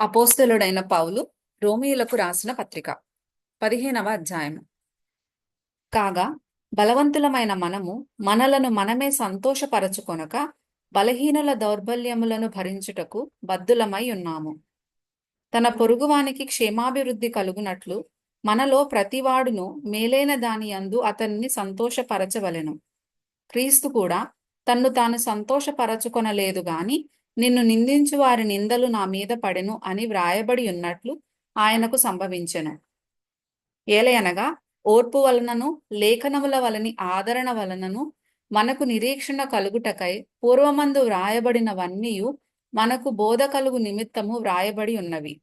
అపోస్తలుడైన పౌలు రోమియులకు రాసిన పత్రిక. పదిహేనవ అధ్యాయము కాగా బలవంతులమైన మనము మనలను మనమే సంతోషపరచుకొనక బలహీనుల దౌర్బల్యములను భరించుటకు బద్దులమై ఉన్నాము. తన పొరుగువానికి క్షేమాభివృద్ధి కలుగునట్లు మనలో ప్రతివాడును మేలైన దాని యందు అతన్ని సంతోషపరచవలెను. క్రీస్తు కూడా తన్ను తాను సంతోషపరచుకొనలేదు గాని నిన్ను నిందించు వారి నిందలు నా మీద పడెను అని వ్రాయబడి ఉన్నట్లు ఆయనకు సంభవించెను. ఏలయనగా ఓర్పు వలనను లేఖనముల వలని ఆదరణ వలనను మనకు నిరీక్షణ కలుగుటకై పూర్వమందు వ్రాయబడినవన్నీయు మనకు బోధ కలుగు నిమిత్తము వ్రాయబడి ఉన్నవి.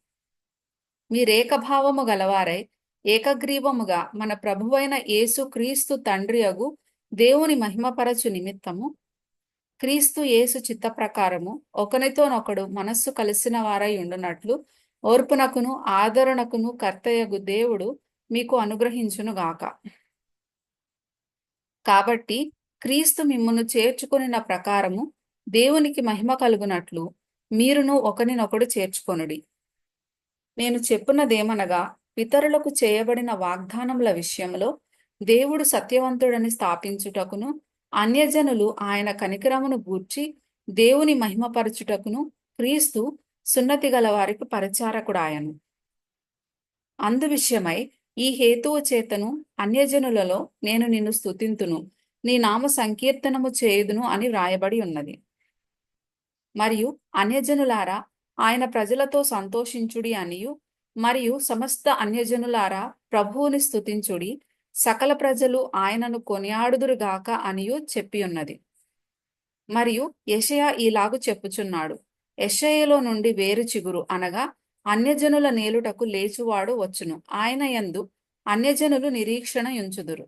మీరేకభావము గలవారై ఏకగ్రీవముగా మన ప్రభువైన యేసు క్రీస్తు తండ్రియగు దేవుని మహిమపరచు నిమిత్తము క్రీస్తు యేసు చిత్త ప్రకారము ఒకనితోనొకడు మనస్సు కలిసిన వారై ఉండునట్లు ఓర్పునకును ఆదరణకును కర్తయ్యగు దేవుడు మీకు అనుగ్రహించునుగాక కాబట్టి క్రీస్తు మిమ్మును చేర్చుకునిన ప్రకారము దేవునికి మహిమ కలుగునట్లు మీరును ఒకనినొకడు చేర్చుకొనుడి. నేను చెప్పున్నదేమనగా పితరులకు చేయబడిన వాగ్దానముల విషయంలో దేవుడు సత్యవంతుడని స్థాపించుటకును అన్యజనులు ఆయన కనికరమును గూర్చి దేవుని మహిమపరచుటకును క్రీస్తు సున్నతి గల వారికి పరిచారకుడాయను. అందు విషయమై ఈ హేతువు చేతను అన్యజనులలో నేను నిన్ను స్థుతింతును నీ నామ సంకీర్తనము చేయుదును అని వ్రాయబడి ఉన్నది. మరియు అన్యజనులారా ఆయన ప్రజలతో సంతోషించుడి అనియు మరియు సమస్త అన్యజనులారా ప్రభువుని స్థుతించుడి సకల ప్రజలు ఆయనను కొనియాడుదురుగాక అనియు చెప్పి ఉన్నది. మరియు యషయా ఈలాగు చెప్పుచున్నాడు. యషయలో నుండి వేరు చిగురు అనగా అన్యజనుల నేలుటకు లేచువాడు వచ్చును. ఆయన యందు అన్యజనులు నిరీక్షణ ఉంచుదురు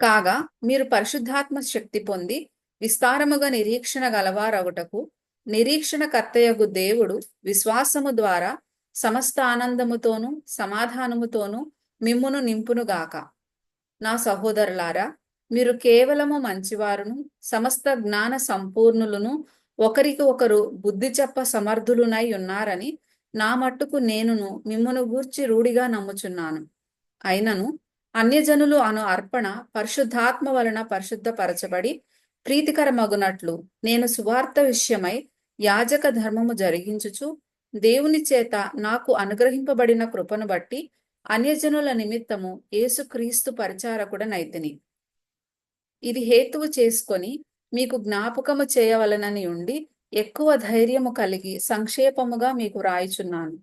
కాగా మీరు పరిశుద్ధాత్మ శక్తి పొంది విస్తారముగా నిరీక్షణ గలవారగుటకు నిరీక్షణ కర్తయగు దేవుడు విశ్వాసము ద్వారా సమస్త ఆనందముతోనూ సమాధానముతోనూ మిమ్మును నింపునుగాక. నా సహోదరులారా మీరు కేవలము మంచివారును సమస్త జ్ఞాన సంపూర్ణులను ఒకరికి ఒకరు బుద్ధి చెప్ప సమర్థులునై ఉన్నారని నా మట్టుకు నేనును మిమ్మును గూర్చి రూఢిగా నమ్ముచున్నాను. అయినను అన్యజనులు అను అర్పణ పరిశుద్ధాత్మ వలన పరిశుద్ధపరచబడి ప్రీతికరమగునట్లు నేను సువార్త విషయమై యాజక ధర్మము జరిగించుచు దేవుని చేత నాకు అనుగ్రహింపబడిన కృపను బట్టి అన్యజనుల నిమిత్తము యేసుక్రీస్తు పరిచారకుడనైతిని. ఇది హేతువు చేసుకొని మీకు జ్ఞాపకము చేయవలనని ఉండి ఎక్కువ ధైర్యము కలిగి సంక్షేపముగా మీకు రాయిచున్నాను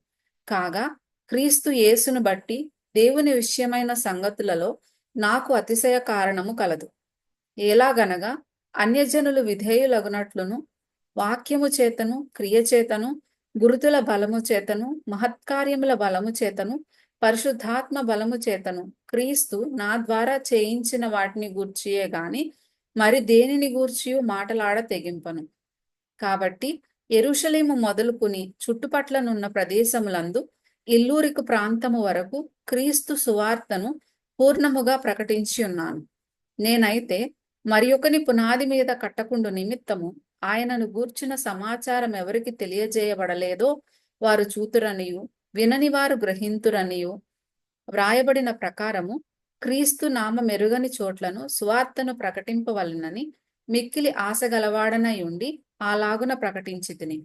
కాగా క్రీస్తు యేసును బట్టి దేవుని విషయమైన సంగతులలో నాకు అతిశయ కారణము కలదు. ఎలాగనగా అన్యజనులు విధేయులగునట్లును వాక్యము చేతను క్రియ చేతను గురుతుల బలము చేతను మహత్కార్యముల బలము చేతను పరిశుద్ధాత్మ బలము చేతను. క్రీస్తు నా ద్వారా చేయించిన వాటిని గూర్చియే గాని మరి దేనిని గూర్చియు? మాటలాడ తెగింపను. కాబట్టి ఎరుషలేము మొదలుకుని చుట్టుపట్లనున్న ప్రదేశములందు ఇల్లూరికు ప్రాంతము వరకు క్రీస్తు సువార్తను పూర్ణముగా ప్రకటించి ఉన్నాను నేనైతే మరి ఒకని పునాది మీద కట్టకుండు నిమిత్తము ఆయనను గూర్చిన సమాచారం ఎవరికి తెలియజేయబడలేదో వారు చూతురనియు వినని వారు గ్రహింతురనియు. వ్రాయబడిన ప్రకారము క్రీస్తు నామ మెరుగని చోట్లను సువార్తను ప్రకటింపవలనని మిక్కిలి ఆశగలవాడనై ఉండి అలాగున ప్రకటించి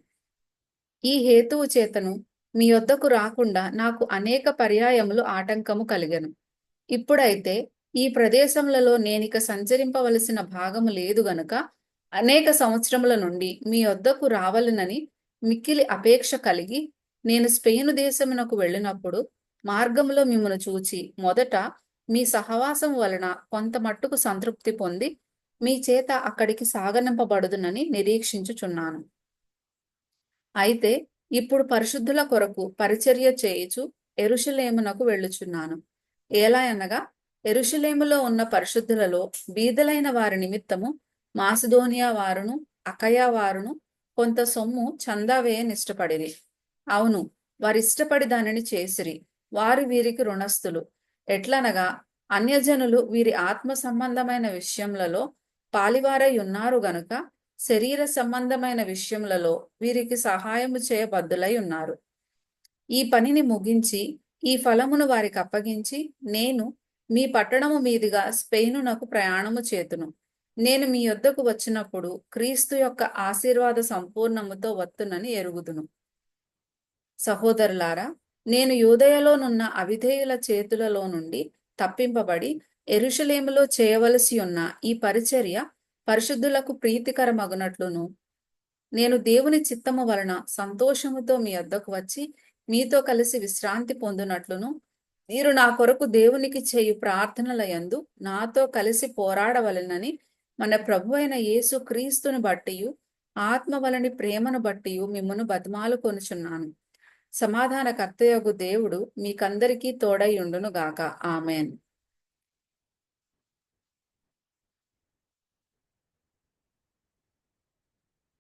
ఈ హేతువు చేతను మీ వద్దకు రాకుండా నాకు అనేక పర్యాయములు ఆటంకము కలిగను. ఇప్పుడైతే ఈ ప్రదేశములలో నేనిక సంచరింపవలసిన భాగము లేదు గనుక అనేక సంవత్సరముల నుండి మీ వద్దకు రావాలనని మిక్కిలి అపేక్ష కలిగి నేను స్పెయిన్ దేశమునకు వెళ్ళినప్పుడు మార్గంలో మిమ్మను చూచి మొదట మీ సహవాసం వలన కొంత మట్టుకు సంతృప్తి పొంది మీ చేత అక్కడికి సాగనింపబడుదునని నిరీక్షించుచున్నాను. అయితే ఇప్పుడు పరిశుద్ధుల కొరకు పరిచర్య చేయుచు ఎరుషులేమునకు వెళ్ళుచున్నాను. ఎలా అనగా ఎరుషులేములో ఉన్న పరిశుద్ధులలో బీదలైన వారి నిమిత్తము మాసిదోనియా వారును అకయా వారును కొంత సొమ్ము చందా వేయనిష్టపడిరి అవును వారిష్టపడి దానిని చేసిరి. వారు వీరికి రుణస్థులు. ఎట్లనగా అన్యజనులు వీరి ఆత్మ సంబంధమైన విషయములలో పాలివారై ఉన్నారు గనుక శరీర సంబంధమైన విషయములలో వీరికి సహాయము చేయబద్దులై ఉన్నారు. ఈ పనిని ముగించి ఈ ఫలమును వారికి అప్పగించి నేను మీ పట్టణము మీదుగా స్పెయినునకు ప్రయాణము చేతును. నేను మీ యొద్దకు వచ్చినప్పుడు క్రీస్తు యొక్క ఆశీర్వాద సంపూర్ణముతో వత్తునని ఎరుగుదును. సహోదరులారా నేను యూదయలోనున్న అవిధేయుల చేతులలో నుండి తప్పింపబడి ఎరుషలేములో చేయవలసి ఉన్న ఈ పరిచర్య పరిశుద్ధులకు ప్రీతికరమగునట్లును. నేను దేవుని చిత్తము వలన సంతోషముతో మీ వద్దకు వచ్చి మీతో కలిసి విశ్రాంతి పొందునట్లును. మీరు నా కొరకు దేవునికి చేయు ప్రార్థనల యందు నాతో కలిసి పోరాడవలెనని మన ప్రభు అయిన యేసు క్రీస్తుని బట్టియు ఆత్మ వలని ప్రేమను బట్టియు మిమ్మను బతిమాలు కొనుచున్నాను. సమాధానకర్తయగు దేవుడు మీకందరికీ తోడై ఉండును గాక ఆమెన్.